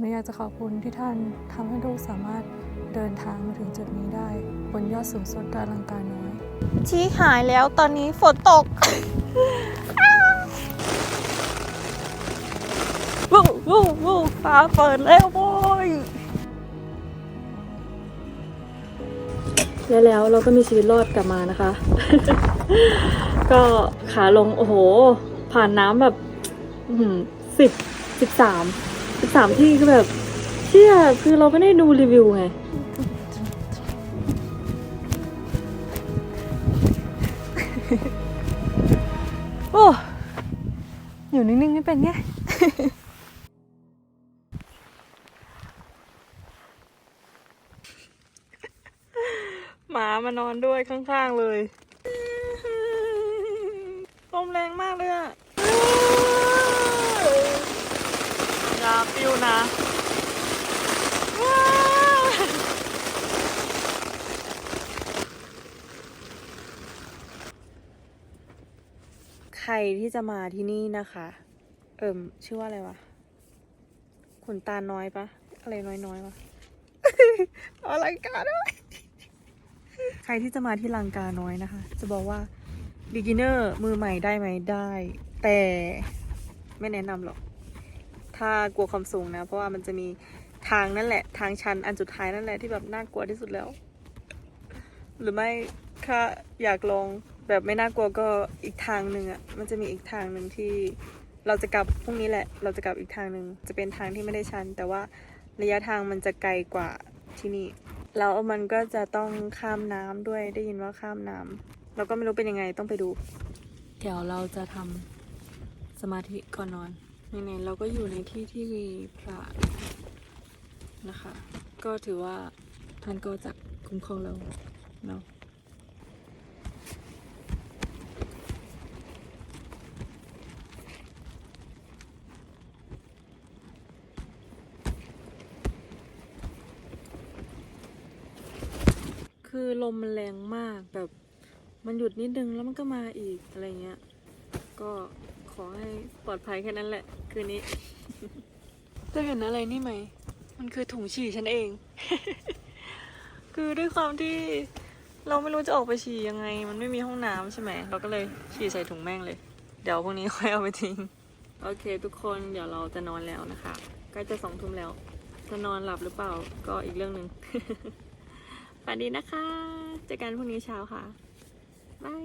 หนูอยากจะขอบคุณที่ท่านทำให้ลูกสามารถเดินทางมาถึงจุดนี้ได้ บนยอดสูงสุดดอยลังกาน้อยชี้หายแล้วตอนนี้ฝนตกวู้วู้วู้ฟ้าเปิดแล้วโว้ยและแล้วเราก็มีชีวิตรอดกลับมานะคะ ก็ขาลง โอ้โห ผ่านน้ำแบบสิบสิบสาม สิบสามที่ก็แบบ เชี่ยคือเราไม่ได้ดูรีวิวไงโอ้อยู่นิ่งๆไม่เป็นไงหมามานอนด้วยข้างๆเลยลมแรงมากเลยอะ อยาปิวนะว้าวใครที่จะมาที่นี่นะคะ เอิ่มชื่อว่าอะไรวะขนตาน้อยปะอะไรน้อยๆวะอลังการด้วยใครที่จะมาที่ลังกาน้อยนะคะ จะบอกว่า beginner มือใหม่ได้ไหมได้ แต่ไม่แนะนำหรอก ถ้ากลัวความสูงนะ เพราะว่ามันจะมีทางนั่นแหละ ทางชันอันสุดท้ายนั่นแหละที่แบบน่ากลัวที่สุดแล้ว หรือไม่ถ้าอยากลองแบบไม่น่ากลัวก็อีกทางหนึ่งอะ่ะมันจะมีอีกทางหนึ่งที่เราจะกลับพรุ่งนี้แหละ เราจะกลับอีกทางหนึ่งจะเป็นทางที่ไม่ได้ชัน แต่ว่าระยะทางมันจะไกลกว่าที่นี่แล้วมันก็จะต้องข้ามน้ำด้วยได้ยินว่าข้ามน้ำเราก็ไม่รู้เป็นยังไงต้องไปดู เดี๋ยวเราจะทำสมาธิก่อนนอน ไหนๆเราก็อยู่ในที่ที่มีพระนะคะ ก็ถือว่าท่านก็จะคุ้มครองเราเนาะคือลมมันแรงมากแบบมันหยุดนิดนึงแล้วมันก็มาอีกอะไรเงี้ย ก็ อให้ปลอดภัยแค่นั้นแหละ คืนนี้เธอเห็นอะไรนี่ไหม มันคือถุงฉี่ฉันเอง คือด้วยความที่เราไม่รู้จะออกไปฉี่ยังไง มันไม่มีห้องน้ำใช่ไหม เราก็เลยฉี่ใส่ถุงแม่งเลย เดี๋ยวพรุ่งนี้ค่อยเอาไปทิ้ง โอเค ทุกคนเดี๋ยวเราจะนอนแล้วนะคะใกล้จะสองทุ่มแล้ว จะนอนหลับหรือเปล่าก็อีกเรื่องหนึ่งฝันดีนะคะ เจอกันพรุ่งนี้เช้าค่ะบาย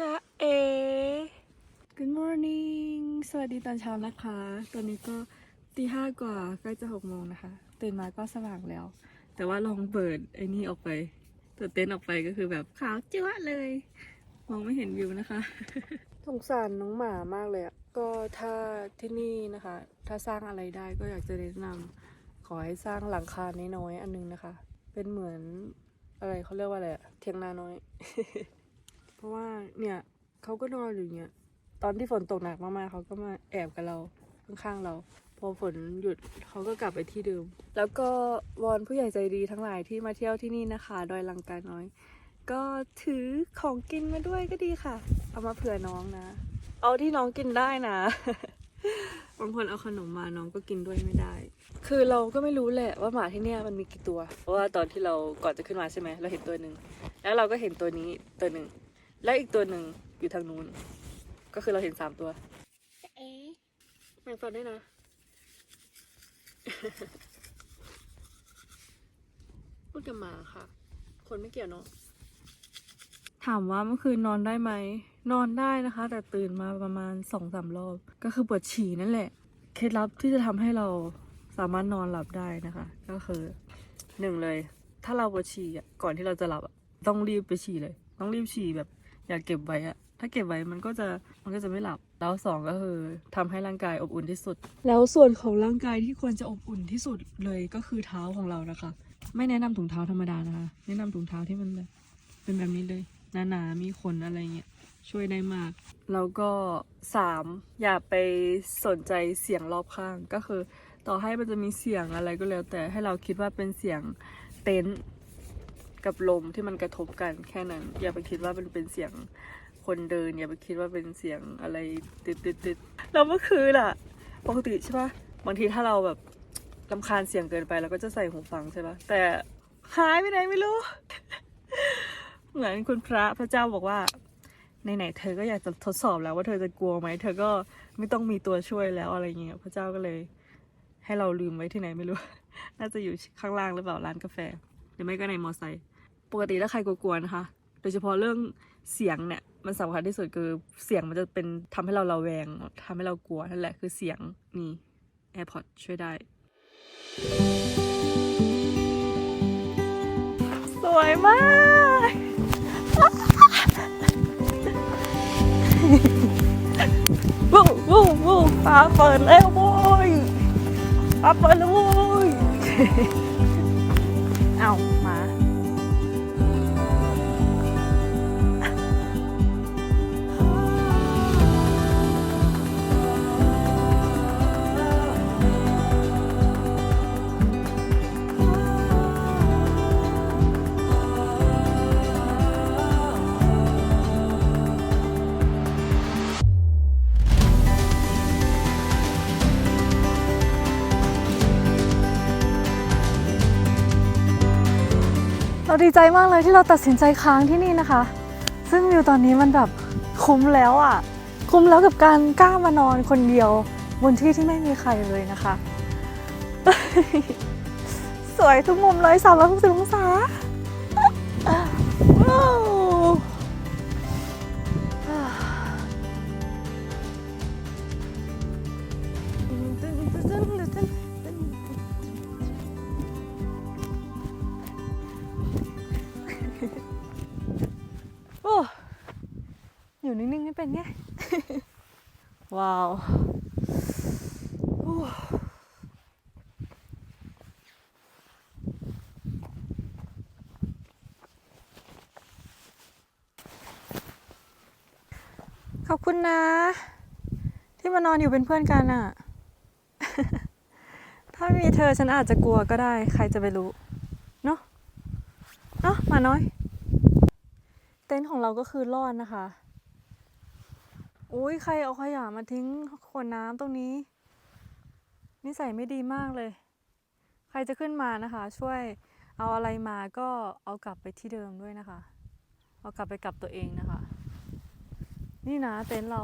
จ้าเอ Good morning สวัสดีตอนเช้านะคะ ตอนนี้ก็ตีห้ากว่าใกล้จะหกโมงนะคะ ตื่นมาก็สว่างแล้ว แต่ว่าลองเปิดไอ้นี่ออกไปเปิดเต็นท์ออกไปก็คือแบบขาวจ้วะเลย มองไม่เห็นวิวนะคะ สงสารน้องหมามากเลยอะก็ถ้าที่นี่นะคะ ถ้าสร้างอะไรได้ก็อยากจะแนะนำขอให้สร้างหลังคาน้อยๆอันนึงนะคะ เป็นเหมือนอะไรเขาเรียกว่าอะไรอะเทียงนาน้อย เพราะว่าเนี่ยเขาก็นอนอยู่เนี่ยตอนที่ฝนตกหนักมากๆเขาก็มาแอบกับเราข้างๆเรา พอฝนหยุดเขาก็กลับไปที่เดิม แล้วก็วอนผู้ใหญ่ใจดีทั้งหลายที่มาเที่ยวที่นี่นะคะ ดอยลังกาน้อย ก็ถือของกินมาด้วยก็ดีค่ะ เอามาเผื่อน้องนะ เอาที่น้องกินได้นะบางคนเอาขนมมาน้องก็กินด้วยไม่ได้ คือเราก็ไม่รู้แหละว่าหมาที่เนี่ยมันมีกี่ตัว เพราะว่าตอนที่เราก่อนจะขึ้นมาใช่ไหมเราเห็นตัวหนึ่ง แล้วเราก็เห็นตัวนี้ตัวหนึ่ง แล้วอีกตัวหนึ่งอยู่ทางนู้น ก็คือเราเห็นสามตัว เอ๊ะแบ่งฟันด้วยนะ พูดกับหมาค่ะ คนไม่เกี่ยวเนาะ ถามว่าเมื่อคืนนอนได้ไหม นอนได้นะคะ แต่ตื่นมาประมาณสองสามรอบ ก็คือปวดฉี่นั่นแหละ เคล็ดลับที่จะทำให้เราสามารถนอนหลับได้นะคะ ก็คือหนึ่งเลย ถ้าเราปวดฉี่อะก่อนที่เราจะหลับอะต้องรีบไปฉี่เลย ต้องรีบฉี่แบบ อย่าเก็บไว้อะถ้าเก็บไว้มันก็จะมันก็จะไม่หลับ แล้วสองก็คือทำให้ร่างกายอบอุ่นที่สุด แล้วส่วนของร่างกายที่ควรจะอบอุ่นที่สุดเลยก็คือเท้าของเรานะคะ ไม่แนะนำถุงเท้าธรรมดานะคะ แนะนำถุงเท้าที่มันเป็นแบบนี้เลยหนาๆมีขนอะไรเงี้ยช่วยได้มาก แล้วก็สามอย่าไปสนใจเสียงรอบข้างก็คือ ต่อให้มันจะมีเสียงอะไรก็แล้ว แต่ให้เราคิดว่าเป็นเสียงเต็นท์ กับลมที่มันกระทบกันแค่นั้น อย่าไปคิดว่ามันเป็นเสียงคนเดิน อย่าไปคิดว่าเป็นเสียงอะไรติดติดติดแล้วเมื่อคืนอะปกติใช่ปะบางทีถ้าเราแบบลำคาญเสียงเกินไปเราก็จะใส่หูฟังใช่ปะแต่หายไปไหนไม่รู้ เหมือนคุณพระพระเจ้าบอกว่าไหนๆเธอก็อยากจะทดสอบแล้วว่าเธอจะกลัวไหมเธอก็ไม่ต้องมีตัวช่วยแล้วอะไรเงี้ยพระเจ้าก็เลย ให้เราลืมไว้ที่ไหนไม่รู้ น่าจะอยู่ข้างล่างหรือเปล่าร้านกาแฟหรือไม่ก็ในมอไซค์ ปกติถ้าใครกลัวๆนะคะ โดยเฉพาะเรื่องเสียงเนี่ยมันสำคัญที่สุดคือเสียงมันจะเป็นทำให้เราระแวงทำให้เรากลัวนั่นแหละคือเสียงนี่ AirPod ช่วยได้ สวยมาก วู้วู้วู้ฟ้าเปิดแล้วโว้ยฟ้าเปิดแล้วโว้ย เอา ดีใจมากเลยที่เราตัดสินใจค้างที่นี่นะคะ ซึ่งวิวตอนนี้มันแบบคุ้มแล้วอะ่ะ คุ้มแล้วกับการกล้ามานอนคนเดียว บนที่ที่ไม่มีใครเลยนะคะ สวยทุกมุมเลย360องศา ว้าวขอบคุณนะ ที่มานอนอยู่เป็นเพื่อนกันอะถ้ามีเธอฉันอาจจะกลัวก็ได้ ใครจะไปรู้เนาะเนาะมาน้อย เต็นท์ของเราก็คือรอดนะคะ อุ้ยใครเอาขยะมาทิ้งขวดน้ำตรงนี้ นิสัยไม่ดีมากเลย ใครจะขึ้นมานะคะ ช่วยเอาอะไรมาก็เอากลับไปที่เดิมด้วยนะคะ เอากลับไปกับตัวเองนะคะ นี่นะเต็นท์เรา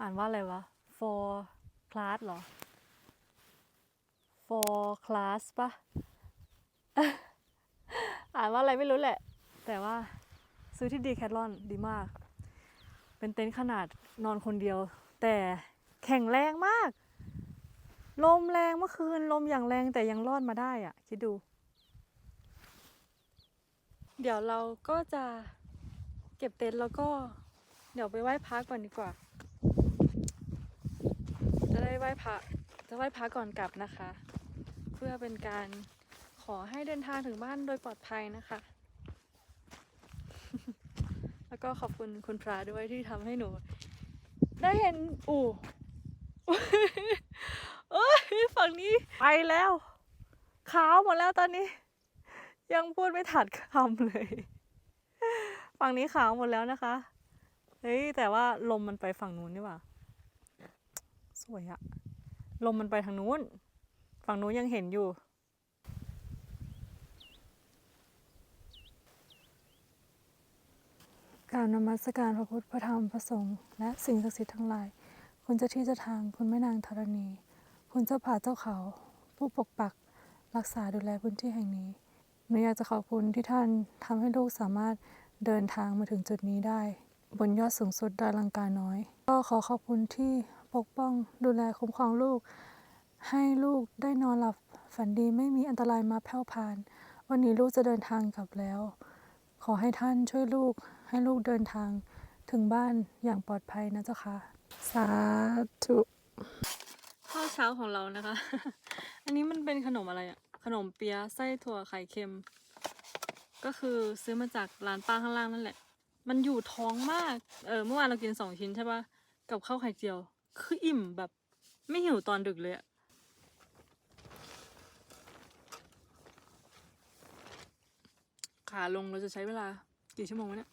อ่านว่าอะไรวะ for class เหรอ for class ปะอ่านว่าอะไรไม่รู้แหละ แต่ว่าซื้อที่ดีแคทลอนดีมาก เป็นเต็นท์ขนาดนอนคนเดียว แต่แข็งแรงมาก ลมแรงเมื่อคืนลมอย่างแรงแต่ยังรอดมาได้อะคิดดู เดี๋ยวเราก็จะเก็บเต็นท์แล้วก็เดี๋ยวไปไหว้พระก่อนดีกว่า จะได้ไหว้พระจะไหว้พระก่อนกลับนะคะ เพื่อเป็นการขอให้เดินทางถึงบ้านโดยปลอดภัยนะคะ ก็ขอบคุณคุณพระด้วยที่ทำให้หนู ได้เห็นอู่เอ้ยฝั่งนี้ไปแล้วขาวหมดแล้วตอนนี้ ยังพูดไม่ถัดคำเลย ฝั่งนี้ขาวหมดแล้วนะคะ เฮ้ย แต่ว่าลมมันไปฝั่งนู้นนี่หว่าสวยอะลมมันไปทางนู้น ฝั่งนู้นยังเห็นอยู่ การนมัสการพระพุทธพระธรรมพระสงฆ์และสิ่งศักดิ์สิทธิ์ทั้งหลาย คุณเจ้าที่เจ้าทางคุณแม่นางธรณี คุณเจ้าป่าเจ้าเขา ผู้ปกปักรักษาดูแลพื้นที่แห่งนี้หนูอยากจะขอบคุณที่ท่านทำให้ลูกสามารถเดินทางมาถึงจุดนี้ได้ บนยอดสูงสุดดอยลังกาน้อย ก็ขอขอบคุณที่ปกป้องดูแลคุ้มครองลูก ให้ลูกได้นอนหลับฝันดีไม่มีอันตรายมาแผ่วพาน วันนี้ลูกจะเดินทางกลับแล้ว ขอให้ท่านช่วยลูก ให้ลูกเดินทางถึงบ้านอย่างปลอดภัยนะเจ้าค่ะ สาธุข้าวเช้าของเรานะคะ อันนี้มันเป็นขนมอะไรอะขนมเปี๊ยะไส้ถั่วไข่เค็ม ก็คือซื้อมาจากร้านป้าข้างล่างนั่นแหละ มันอยู่ท้องมาก เออเมื่อวานเรากินสองชิ้นใช่ปะกับข้าวไข่เจียว คืออิ่มแบบไม่หิวตอนดึกเลยอะขาลงเราจะใช้เวลา กี่ชั่วโมงวะเนี่ย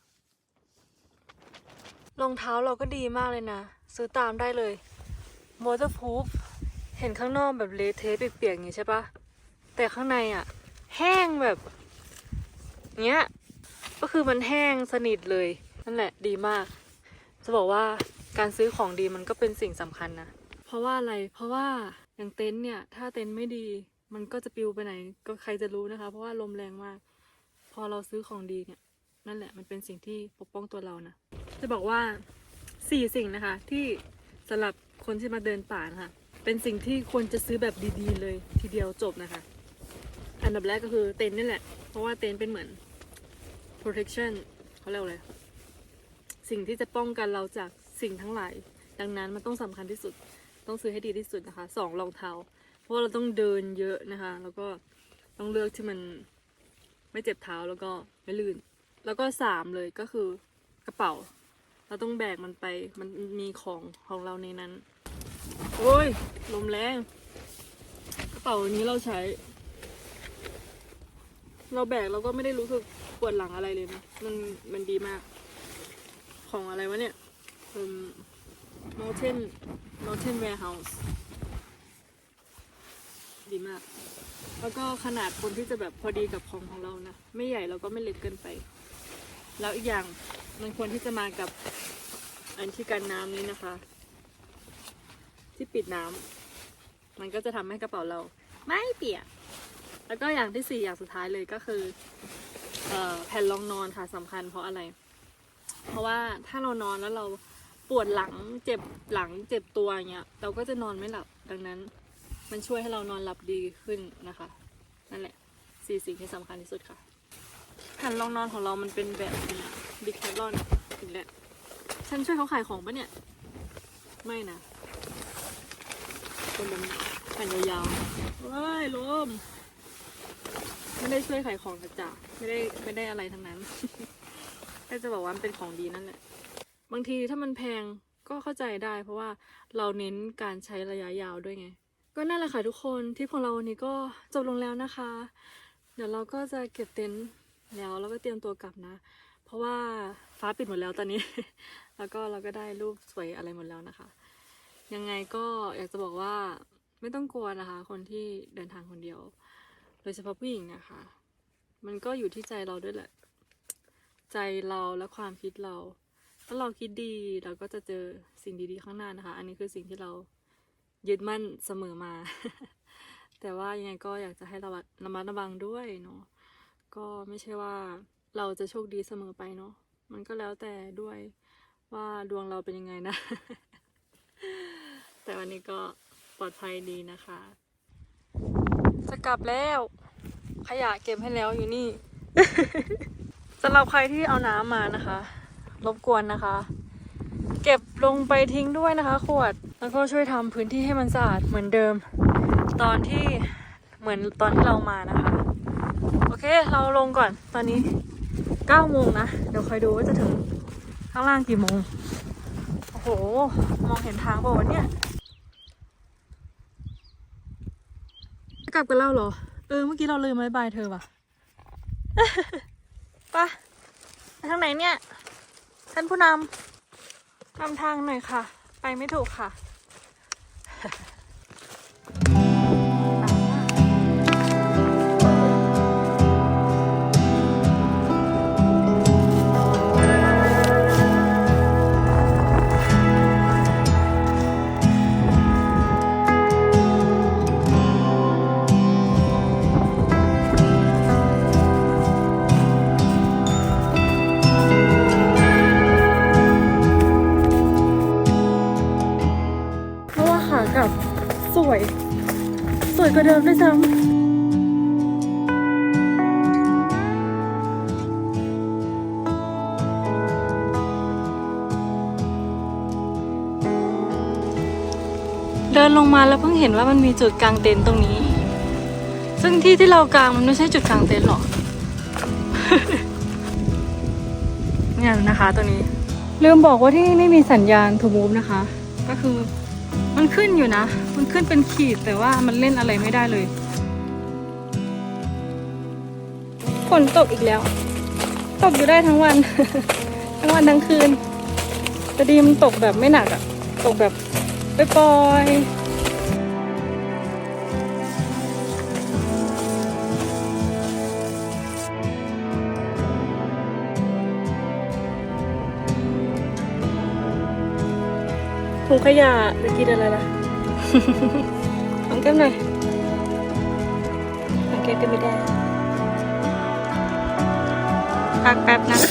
รองเท้าเราก็ดีมากเลยนะ ซื้อตามได้เลยมอเตอร์พูฟเห็นข้างนอกแบบเละเทะเปียกๆอย่างงี้ใช่ปะแต่ข้างในอะ แห้งแบบเนี้ย ก็คือมันแห้งสนิทเลย นั่นแหละดีมาก จะบอกว่าการซื้อของดีมันก็เป็นสิ่งสำคัญนะ เพราะว่าอะไร เพราะว่าอย่างเต็นท์เนี่ย ถ้าเต็นท์ไม่ดี มันก็จะปิวไปไหน ก็ใครจะรู้นะคะ เพราะว่าลมแรงมาก พอเราซื้อของดีเนี่ย นั่นแหละมันเป็นสิ่งที่ปกป้องตัวเรานะ จะบอกว่าสี่สิ่งนะคะ ที่สำหรับคนที่มาเดินป่านะคะเป็นสิ่งที่ควรจะซื้อแบบดีๆ เลยทีเดียวจบนะคะ อันดับแรกก็คือเต็นท์นี่แหละ เพราะว่าเต็นท์เป็นเหมือน protection เขาเรียกว่าอะไรสิ่งที่จะป้องกันเราจากสิ่งทั้งหลาย ดังนั้นมันต้องสำคัญที่สุด ต้องซื้อให้ดีที่สุดนะคะสองรองเท้า เพราะเราต้องเดินเยอะนะคะ แล้วก็ต้องเลือกที่มันไม่เจ็บเท้าแล้วก็ไม่ลื่น แล้วก็สามเลยก็คือกระเป๋า เราต้องแบกมันไป มันมีของของเราในนั้น โอ้ย ลมแรง กระเป๋าอันนี้เราใช้ เราแบกเราก็ไม่ได้รู้สึกปวดหลังอะไรเลยนะ มันมันดีมาก ของอะไรวะเนี่ยเอ่ม Mountain Mountain Warehouse ดีมาก แล้วก็ขนาดคนที่จะแบบพอดีกับของของเรานะ ไม่ใหญ่แล้วก็ไม่เล็กเกินไป แล้วอีกอย่างมันควรที่จะมากับอันที่กันน้ำนี้นะคะ ที่ปิดน้ำมันก็จะทำให้กระเป๋าเรา ไม่เปียกแล้วก็อย่างที่สี่อย่างสุดท้ายเลยก็คือออแผ่นรองนอนค่ะสำคัญเพราะอะไร เพราะว่าถ้าเรานอนแล้วเราปวดหลังเจ็บหลังเจ็บตัวอย่างเงี้ยเราก็จะนอนไม่หลับดังนั้น มันช่วยให้เรานอนหลับดีขึ้นนะคะ นั่นแหละสี่สิ่งที่สำคัญที่สุดค่ะ แผ่นรองนอนของเรามันเป็นแบบดิแคทลอนอีกแล้วฉันช่วยเขาขายของปะเนี่ย ไม่นะเป็นแบบแผ่นยาวๆเฮ้ยลมไม่ได้ช่วยขายของนะจ๊ะไม่ได้ไม่ได้อะไรทั้งนั้นแค่จะบอกว่ามันเป็นของดีนั่นแหละ บางทีถ้ามันแพงก็เข้าใจได้ เพราะว่าเราเน้นการใช้ระยะยาวด้วยไง ก็นั่นแหละค่ะทุกคนที่ของเราวันนี้ก็จบลงแล้วนะคะ เดี๋ยวเราก็จะเก็บเต็นท์ แล้วแล้วก็เตรียมตัวกลับนะ เพราะว่าฟ้าปิดหมดแล้วตอนนี้ แล้วก็เราก็ได้รูปสวยอะไรหมดแล้วนะคะ ยังไงก็อยากจะบอกว่าไม่ต้องกลัวนะคะ คนที่เดินทางคนเดียว โดยเฉพาะผู้หญิงนะคะ มันก็อยู่ที่ใจเราด้วยแหละ ใจเราและความคิดเรา ถ้าเราคิดดีเราก็จะเจอสิ่งดีๆข้างหน้านะคะ อันนี้คือสิ่งที่เรายึดมั่นเสมอมา แต่ว่ายังไงก็อยากจะให้ระมัดระมัดระวังด้วยเนาะ ก็ไม่ใช่ว่าเราจะโชคดีเสมอไปเนาะมันก็แล้วแต่ด้วยว่าดวงเราเป็นยังไงนะ แต่วันนี้ก็ปลอดภัยดีนะคะ จะกลับแล้ว ขยะเก็บให้แล้วอยู่นี่สำหรับใครที่เอาน้ำมานะคะ รบกวนนะคะ เก็บลงไปทิ้งด้วยนะคะ ขวดแล้วก็ช่วยทำพื้นที่ให้มันสะอาดเหมือนเดิม ตอนที่เหมือนตอนที่เรามานะคะ เค เราลงก่อน ตอนนี้เก้าโมงนะ เดี๋ยวคอยดูว่าจะถึงข้างล่างกี่โมง โอ้โห มองเห็นทางเปล่าวะเนี่ย กลับกันแล้วเหรอ เออ เมื่อกี้เราลืมบายบายเธอว่ะปะไปทางไหนเนี่ย ท่านผู้นำนำทางหน่อยค่ะ ไปไม่ถูกค่ะ กว่าเดิมด้วยซ้ำเดินลงมาแล้วเพิ่งเห็นว่ามันมีจุดกลางเต็นท์ตรงนี้ ซึ่งที่ที่เรากางมันไม่ใช่จุดกลางเต็นท์หรอกเนี่ยนะคะตรงนี้ ลืมบอกว่าที่นี่ไม่มีสัญญาณทูมูฟนะคะ ก็คือ มันขึ้นอยู่นะ มันขึ้นเป็นขีดแต่ว่ามันเล่นอะไรไม่ได้เลย ฝนตกอีกแล้ว ตกอยู่ได้ทั้งวัน ทั้งวันทั้งคืนแต่ดีมันตกแบบไม่หนักอะตกแบบไปปล่อย ถุงขยะจะกินอะไรล่ะลองแก้มหน่อยลองแก้มก็ไม่ได้พักแป๊บนะ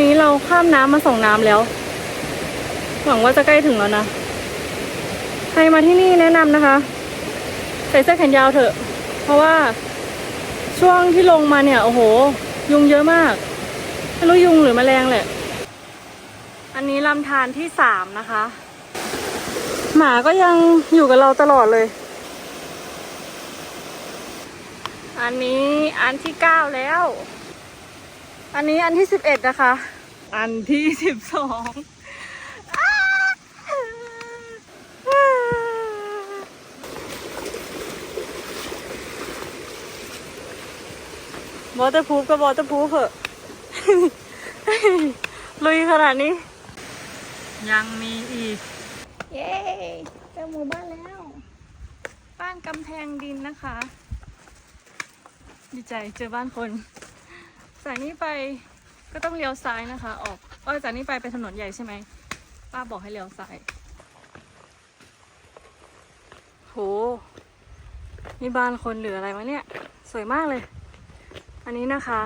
นนี้เราข้ามน้ำมาส่งน้ำแล้ว หวังว่าจะใกล้ถึงแล้วนะ ใครมาที่นี่แนะนำนะคะ ใส่เสื้อแขนยาวเถอะ เพราะว่าช่วงที่ลงมาเนี่ย โอ้โห ยุงเยอะมาก ไม่รู้ยุงหรือแมลงแหละ อันนี้ลำธารที่สามนะคะ หมาก็ยังอยู่กับเราตลอดเลย อันนี้อันที่เก้าแล้ว อันนี้อันที่สิบเอ็ดนะคะ อันที่สิบสองวอเตอร์พูฟก็วอเตอร์พูฟเหอะลุยขนาดนี้ ยังมีอีก เย้เจอหมู่บ้านแล้ว บ้านกำแพงดินนะคะ ดีใจเจอบ้านคน จากนี้ไปก็ต้องเลี้ยวซ้ายนะคะ ออกเออจากนี้ไปเป็นถนนใหญ่ใช่ไหมป้าบอกให้เลี้ยวซ้าย โหนี่บ้านคนหรืออะไรวะเนี่ย สวยมากเลย อันนี้นะคะ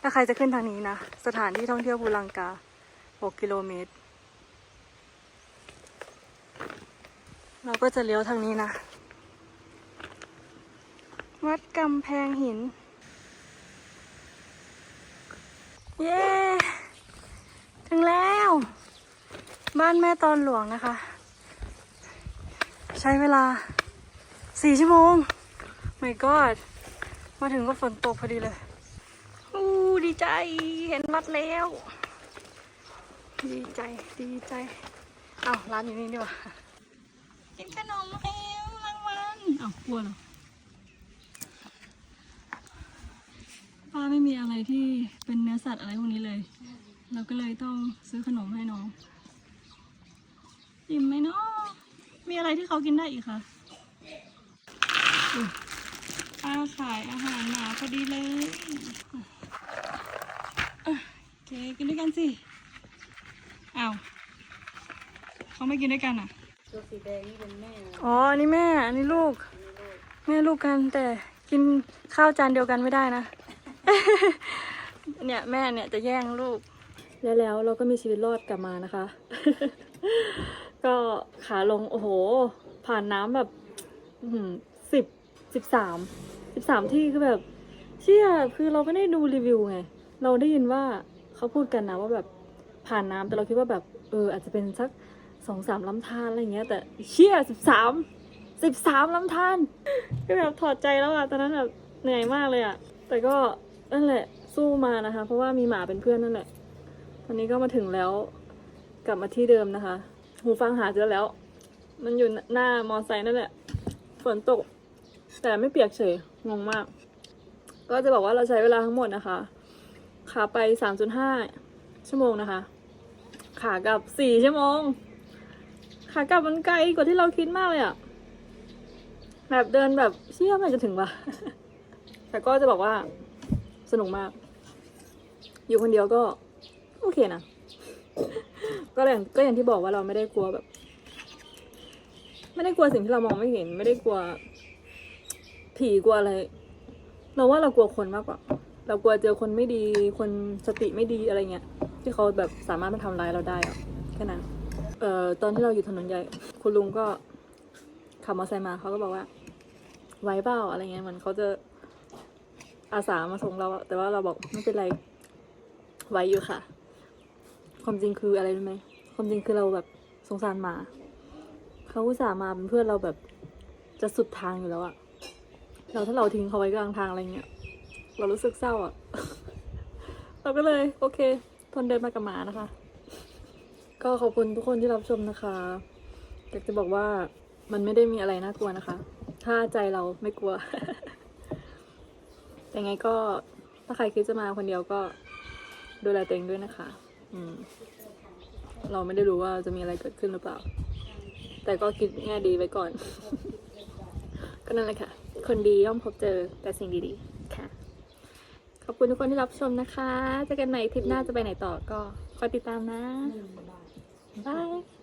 ถ้าใครจะขึ้นทางนี้นะ สถานที่ท่องเที่ยวภูลังกา 6 กิโลเมตร เราก็จะเลี้ยวทางนี้นะ วัดกำแพงหิน เย้ถึงแล้ว บ้านแม่ตอนหลวงนะคะ ใช้เวลาสี่ชั่วโมง my god มาถึงก็ฝนตกพอดีเลยอู้ดีใจเห็นวัดแล้ว ดีใจดีใจเอาร้านอยู่นี่ดีกว่ากินขนมแล้วรางวัลเอากลัวเหรอ ป้าไม่มีอะไรที่เป็นเนื้อสัตว์อะไรพวกนี้เลย เราก็เลยต้องซื้อขนมให้น้องอิ่มไหมเนาะมีอะไรที่เขากินได้อีกคะอุ๊ยป้าขายอาหารหมาพอดีเลยอะโอเคกินด้วยกันสิอ้าวเขาไม่กินด้วยกันอะตัวสีแดงนี่เป็นแม่อ๋ออันนี้แม่ อันนี้ลูก แม่ลูกกันแต่กินข้าวจานเดียวกันไม่ได้นะ เนี่ยแม่เนี่ยจะแย่งลูก แล้วแล้วเราก็มีชีวิตรอดกลับมานะคะ ก็ขาลงโอ้โห ผ่านน้ำแบบสิบสิบสามสิบสามที่คือแบบ เชี่ยคือเราไม่ได้ดูรีวิวไง เราได้ยินว่าเขาพูดกันนะว่าแบบผ่านน้ำแต่เราคิดว่าแบบเอออาจจะเป็นสักสองสามลำธารอะไรเงี้ย แต่เชี่ยสิบสามสิบสามลำธารก็แบบถอดใจแล้วอะตอนนั้นแบบเหนื่อยมากเลยอะแต่ก็ นั่นแหละ สู้มานะคะ เพราะว่ามีหมาเป็นเพื่อนนั่นแหละ ตอนนี้ก็มาถึงแล้ว กลับมาที่เดิมนะคะ หูฟังหาเจอแล้ว มันอยู่หน้ามอไซค์นั่นแหละ ฝนตก แต่ไม่เปียกเฉย งงมาก ก็จะบอกว่าเราใช้เวลาทั้งหมดนะคะ ขาไป 3.5 ชั่วโมงนะคะ ขากลับ 4 ชั่วโมง ขากลับมันไกลกว่าที่เราคิดมากเลยอะแบบเดินแบบเชี่ยมันจะถึงวะแต่ก็จะบอกว่า สนุกมาก อยู่คนเดียวก็ โอเคนะ ก็อย่างก็อย่างที่บอกว่าเราไม่ได้กลัวแบบ ไม่ได้กลัวสิ่งที่เรามองไม่เห็น ไม่ได้กลัว ผีกลัวอะไร เราว่าเรากลัวคนมากกว่า เรากลัวเจอคนไม่ดี คนสติไม่ดีอะไรเงี้ย ที่เขาแบบสามารถมาทำร้ายเราได้อะแค่นั้น เอ่อตอนที่เราอยู่ถนนใหญ่ คุณลุงก็ขับมอเตอร์ไซค์มาเขาก็บอกว่า ไว้เปล่าอะไรเงี้ยเหมือนเขาจะ อาสามาส่งเรา แต่ว่าเราบอกไม่เป็นไรไว้อยู่ค่ะ ความจริงคืออะไรรู้ไหมความจริงคือเราแบบสงสารหมาเขาอุตส่าห์มาเป็นเพื่อนเราแบบจะสุดทางอยู่แล้วอะเราถ้าเราทิ้งเขาไว้กลางทางอะไรเงี้ย เรารู้สึกเศร้าอะเราก็เลย โอเค ทนเดินมากับหมานะคะ ก็ขอบคุณทุกคนที่รับชมนะคะอยากจะบอกว่ามันไม่ได้มีอะไรน่ากลัวนะคะ ถ้าใจเราไม่กลัว แต่ไงก็ถ้าใครคิดจะมาคนเดียวก็ดูแลตัวเองด้วยนะคะ อืม เราไม่ได้รู้ว่าจะมีอะไรเกิดขึ้นหรือเปล่า แต่ก็คิดแง่ดีไว้ก่อน ก็นั่นแหละค่ะ คนดีย่อมพบเจอแต่สิ่งดีๆ ค่ะ ขอบคุณทุกคนที่รับชมนะคะเจอกันใหม่ทริปหน้าจะไปไหนต่อก็คอยติดตามนะบาย